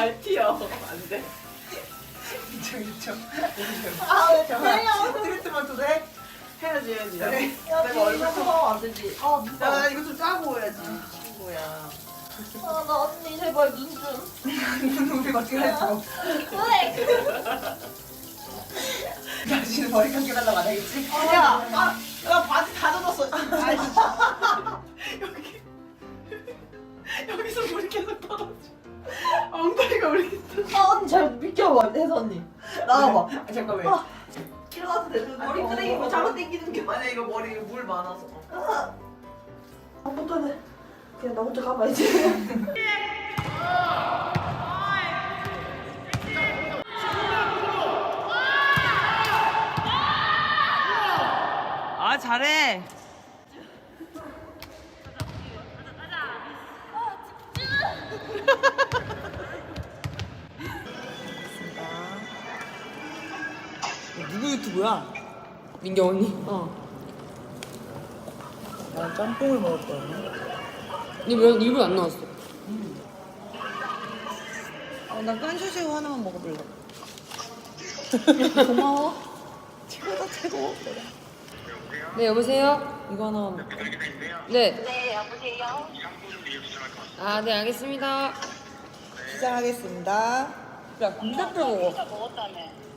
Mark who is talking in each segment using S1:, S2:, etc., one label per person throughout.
S1: 많이 튀어. 안 돼.
S2: 이쪽 이쪽.
S1: 아,
S2: 잠깐만. 트리트먼트 돼?
S1: 해야지, 해야지.
S2: 그래.
S1: 내가
S2: 내가
S1: 얼굴
S2: 얼굴
S1: 좀 하면 안 되지. 아,
S2: 야,
S1: 야, 이거 좀 짜고 해야지. 친구야.
S3: 아, 나 언니 제발 눈 좀.
S2: 우리 어떻게 했어?
S3: 왜?
S2: 당신은 머리 감겨달라고 안 하겠지?
S1: 야, 아, 나 바지 다 젖었어. 아, 여기. 여기서 물이 계속 떨어져. 엉덩이가 왜 이렇게 떨어져?
S3: 아, 언니 잘 비켜봐, 혜서 언니. 나와봐.
S1: 아, 잠깐만.
S3: 아. 일어나도 되는
S1: 머리 끄댕이 뭐 잡아 당기는 게 아니야. 이거 머리 물 많아서.
S3: 아, 못하네. 그냥 나 혼자 가봐야지.
S1: 아, 잘해.
S2: 누구 유튜브야?
S1: 민경 언니.
S2: 어. 난 짬뽕을 먹었거든.
S1: 니 왜, 입을 안 나왔어?
S2: 어, 난 깐쇼새우 하나만 먹어볼래.
S3: 고마워.
S2: 최고다 최고.
S1: 네, 여보세요?
S2: 이거 하나만 먹어.
S1: 네.
S3: 네, 여보세요.
S1: 아, 네, 알겠습니다.
S2: 시작하겠습니다. 야, 군대뼈 먹어.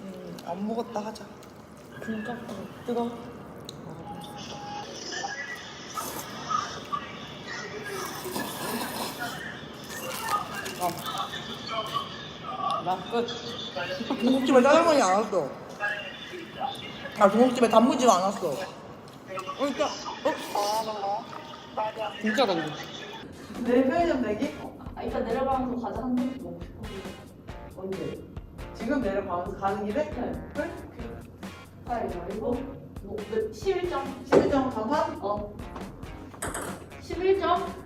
S2: 음, 안 먹었다 하자. 군대뼈 뜨거.
S1: 나 끝.
S2: 중국집에 짜장면이 안 왔어. 아, 중국집에 단무지가 안 왔어. 어, 일단, 어?
S1: 진짜 간다.
S2: 내일 편의점 내기?
S3: 아, 일단 내려가면서 과자 한 번씩 먹고 싶어.
S2: 언제? 지금 내려가면서 가는 길에?
S3: 네.
S2: 그래?
S3: 빨리 말고. 뭐, 몇, 11점.
S2: 11점 간판?
S3: 어. 11점?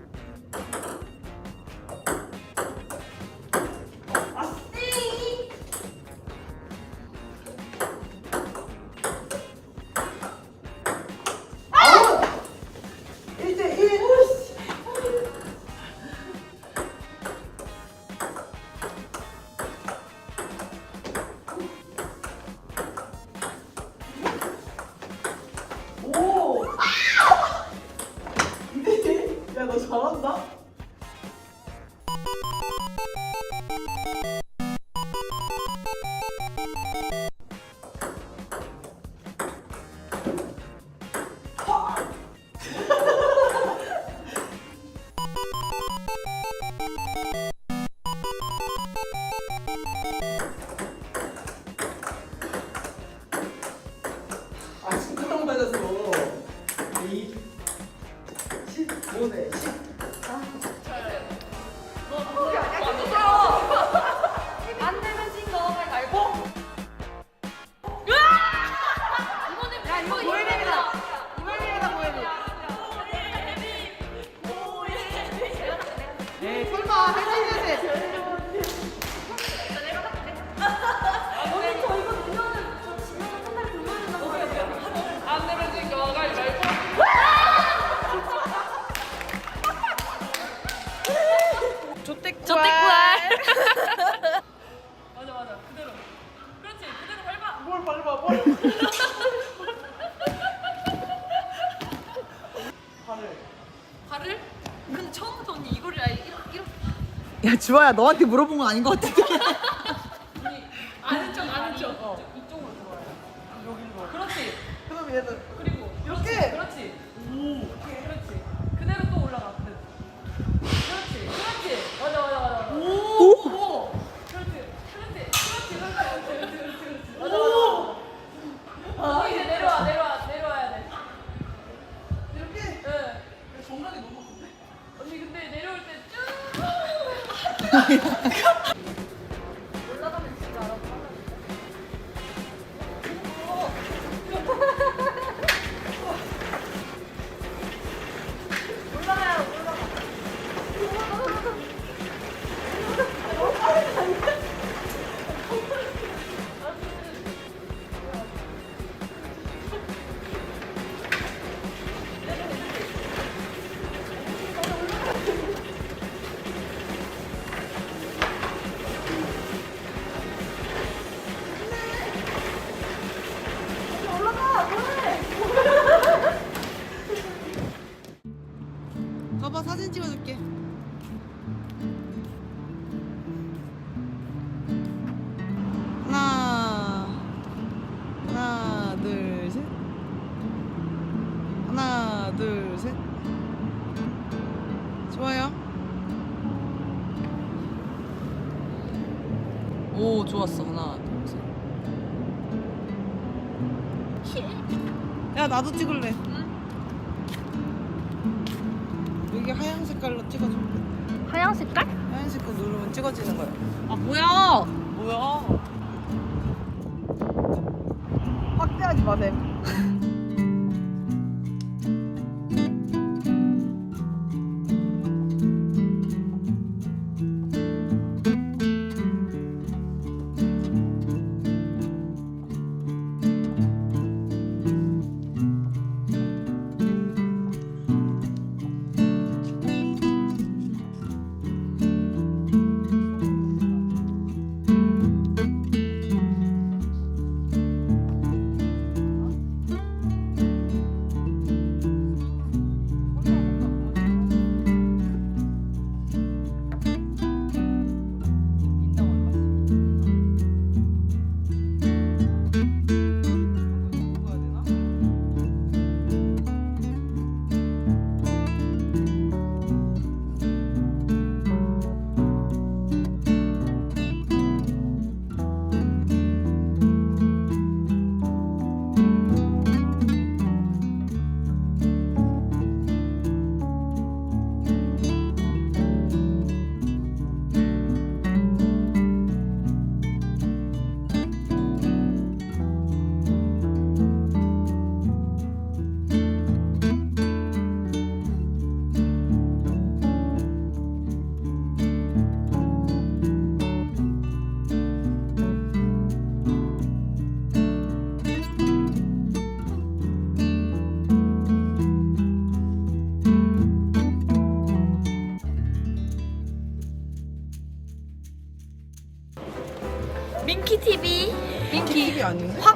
S2: 설마 해지세요.
S3: 언
S2: 주아야, 너한테 물어본 건 아닌 것 같은데.
S1: 아는 척, 아는 척. 이쪽으로 들어와요.
S2: 여기로.
S1: 그렇지.
S2: 그럼 얘는
S1: 그리고 Come on. 둘, 셋. 좋아요.
S2: 오, 좋았어. 하나, 둘, 셋. 야, 나도 찍을래. 응? 여기 하얀 색깔로 찍어줘.
S3: 하얀 색깔?
S2: 하얀 색깔 누르면 찍어지는 거야.
S3: 아 뭐야?
S2: 뭐야? 확대하지 마세요.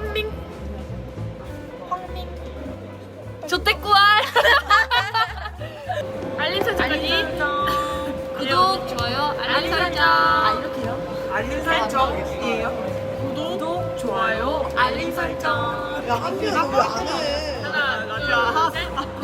S3: 황민. 황민. 조태꾸알. 알림 설정까지. 구독, 좋아요, 알림 설정. 아 이렇게요?
S2: 알림 설정이에요
S3: 구독, 좋아요, 알림 설정.
S2: 야 한비야 너왜안 해?
S3: 하나, 둘, 셋. 구독, 좋아요,